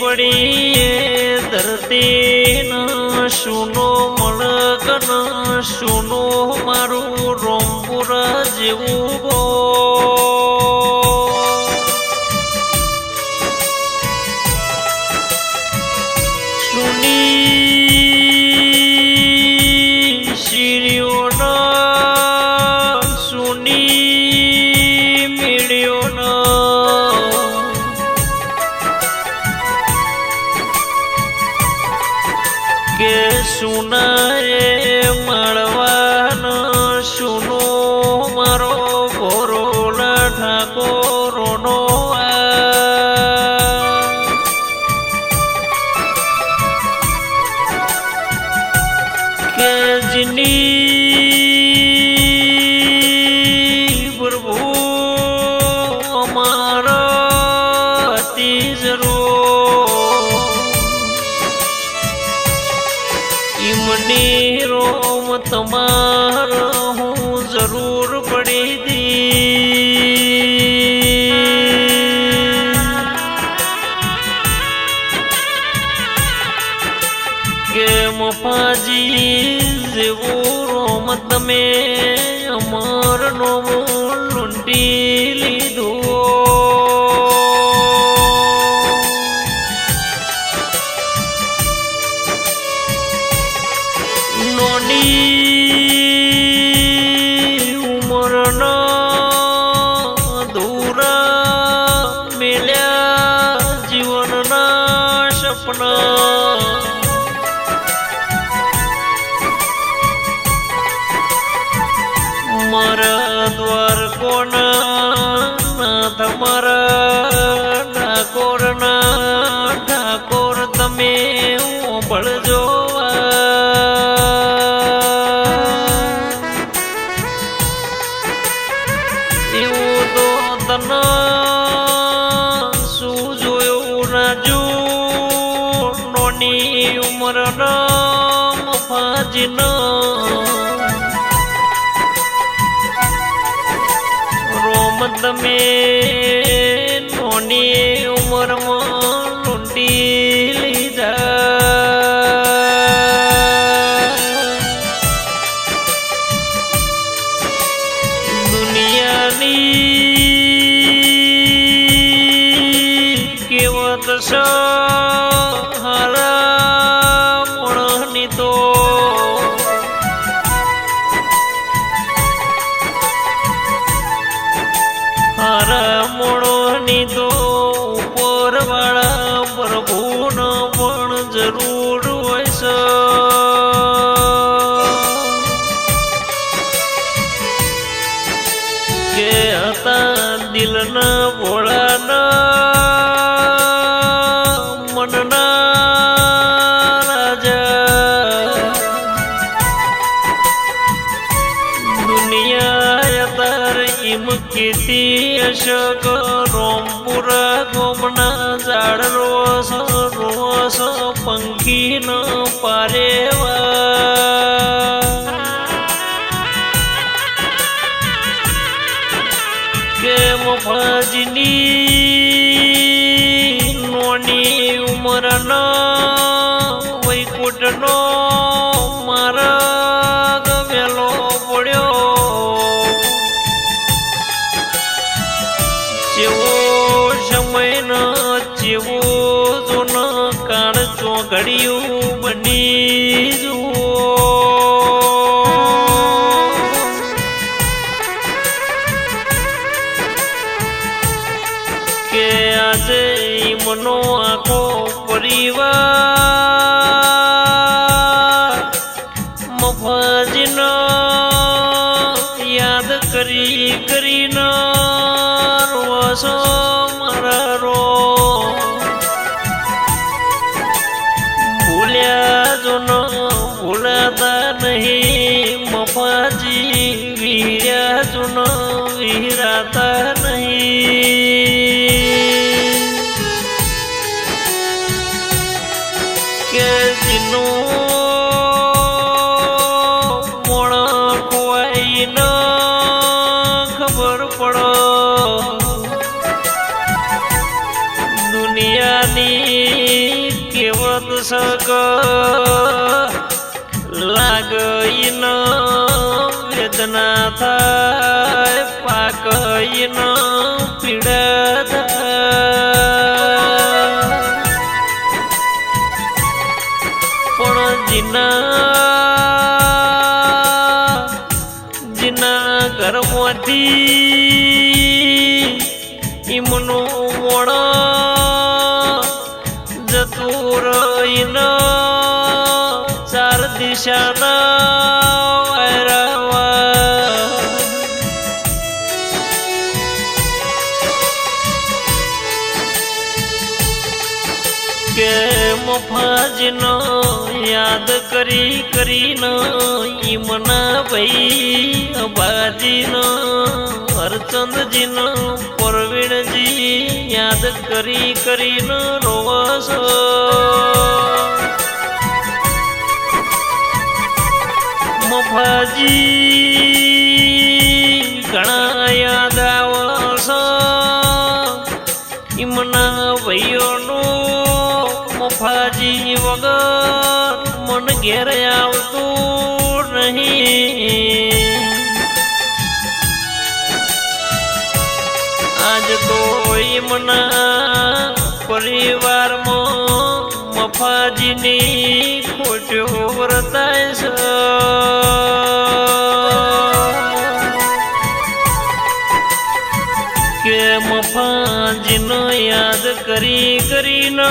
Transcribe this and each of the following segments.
પડી ધરતી સુનો મળકન સુનો મારું રોમપુરા જેવું તમાર હું જરૂર પડી દી કે મફાજી જેવો રોમ તમે અમર નો ઉંમરના મફાજીના રોમ તમે નોની ઉંમરમાં લૂંટી લીધા દુનિયાની કેવત સહારા ઉપર વાળા પ્રભુનો પણ જરૂર ઇમ અશોક રોમપુર ગોમના ઝાડ રોસ રોસ પંખી ન પારેવા. કેમ મફાજની નોની ઉંમરના વૈકુંઠનો કાળ ચોઘડિયું બની જુઓ કે આજે મનો આખો પરિવાર મફાજીનો યાદ કરી કરીને રોસો દુનિયાની કેવત સગ લાગઈન વેદના થાય પાકઈન પીડા થાય પણ જીના જીના ઘરમાંથી ઈમનું કે મફાજનો યાદ કરી કરીનો ઈમના ભાઈ અબાજીનો, હરચંદજીનો, પરવીણજી યાદ કરી કરીનો રોવાસો. મફાજી ઘેર આવતું નહીં. આજ તો મના પરિવારમાં મફાજીની ખોટ્યો વર્તાય છે. કે મફાજીનો યાદ કરી કરીને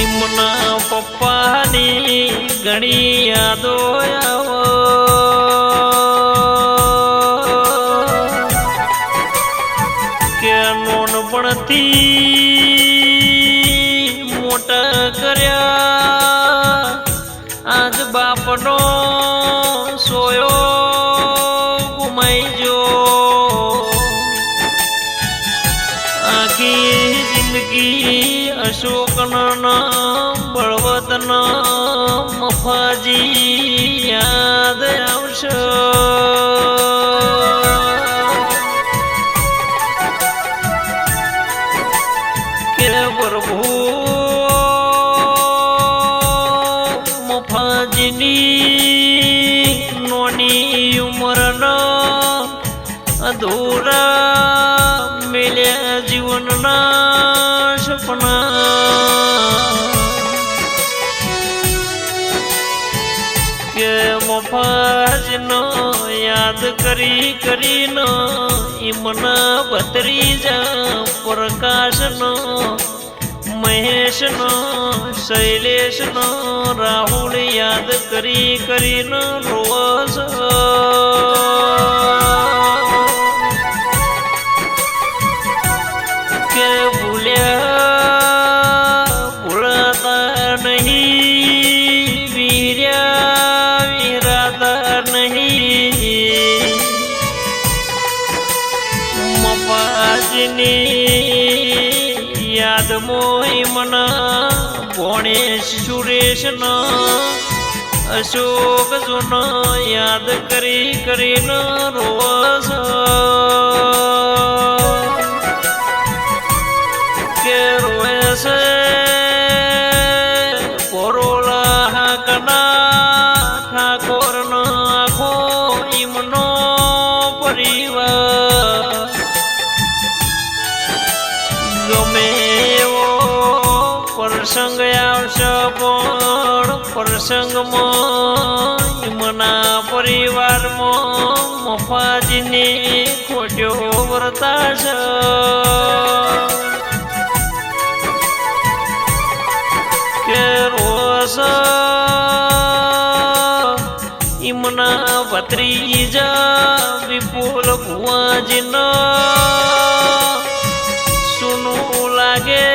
ઈમના પપ્પાની ઘણી યાદો કે નોનપણથી મોટા કર્યા. આજ બાપનો મફાજનો યાદ કરી કરીને ઈમના ભત્રીજા પ્રકાશનો મહેશનો શૈલેષનો રાહુલ યાદ કરી કરીનો રોસ મપાજની યાદ મોહી મના ગણેશ સુરેશનો અશોક જૂનો યાદ કરી કરીને રોસ કે છે પરોલા હાકના પ્રસંગમાં મના પરિવારમાં મફાજીની ખોટ્યો વર્તાશે કે રોસ ઇમના ભત્રીજા વિપુલ ભુવાજીના સુનું લાગે